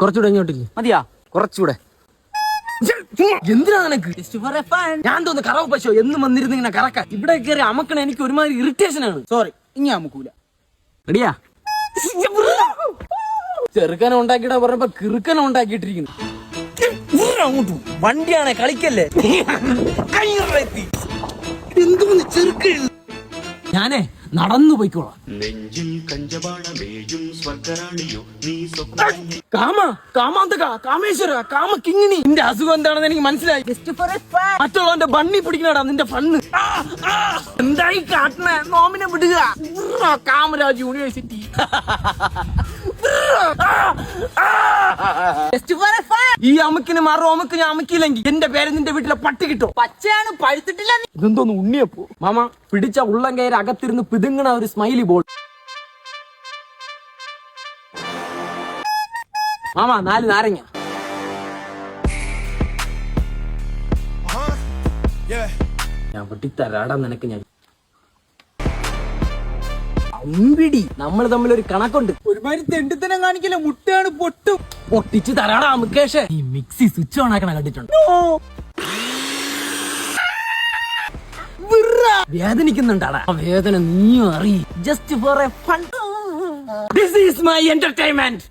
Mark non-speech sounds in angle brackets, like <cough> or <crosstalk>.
കുറച്ചുകൂടെ ഇങ്ങോട്ടില്ല? മതിയാ. കുറച്ചുകൂടെ. എന്തിനാ നിനക്ക്? ഞാൻ തോന്നുന്നു കറവ് പശോ എന്നും വന്നിരുന്നു ഇങ്ങനെ കറക്കാൻ. ഇവിടെ കയറി അമക്കണ എനിക്ക് ഒരുമാതിരി ഇറിറ്റേഷൻ ആണ്. സോറി ഇനി അമുക്കൂല. റെഡിയാ? ചെറുക്കനെ ഉണ്ടാക്കിയിട്ടാ പറഞ്ഞപ്പോ കിറുക്കനെ ഉണ്ടാക്കിയിട്ടിരിക്കുന്നു. അങ്ങോട്ടു വണ്ടിയാണെ കളിക്കല്ലേ? എന്തോന്ന് ചെറുക്കൻ ഞാനേ നടന്നു പോയിക്കോളാം കാമ കാമാന്തക കാമേശ്വര കാമ കിങ്ങിണി നിന്റെ അസുഖം എന്താണെന്ന് എനിക്ക് മനസ്സിലായി. മറ്റുള്ളവന്റെ ബണ്ണി പിടിക്കണടാ നിന്റെ ഫണ്ണ്. എന്തായി കാട്ടണേ? നോമിനെ വിടുക. കാമരാജ് യൂണിവേഴ്സിറ്റി <laughs> ഈ അമുക്കിന് മറു അമുക്ക് ഞാൻ അമ്മക്കില്ലെങ്കിൽ എന്റെ പേര് നിന്റെ വീട്ടിലെ പട്ടി കിട്ടും. പച്ചയാണ് പഴുത്തിട്ടില്ല ഇതെന്തോന്ന് ഉണ്ണിയപ്പോ? മാമ പിടിച്ച ഉള്ളം കയറി അകത്തിരുന്ന് പിതുങ്ങണ ഒരു സ്മൈലി ബോൾ മാമ നാല് നാരങ്ങ. ഞാൻ പൊട്ടിത്തരാടാ നിനക്ക് ഞാൻ അമ്പിടി നമ്മൾ തമ്മിൽ ഒരു കണക്കുണ്ട്. ഒരുമാതിരി തെണ്ടിത്തനം കാണിക്കില്ല മുട്ടയാണ് പൊട്ടും. പൊട്ടിച്ച് തരാടാ മുക്കേഷ് ഈ മിക്സി സ്വിച്ച് ഓൺ ആക്കണ കണ്ടിട്ടുണ്ട്. വേദനിക്കുന്നുണ്ടാടാ. ആ വേദന നീയും അറി just for a fun this is my entertainment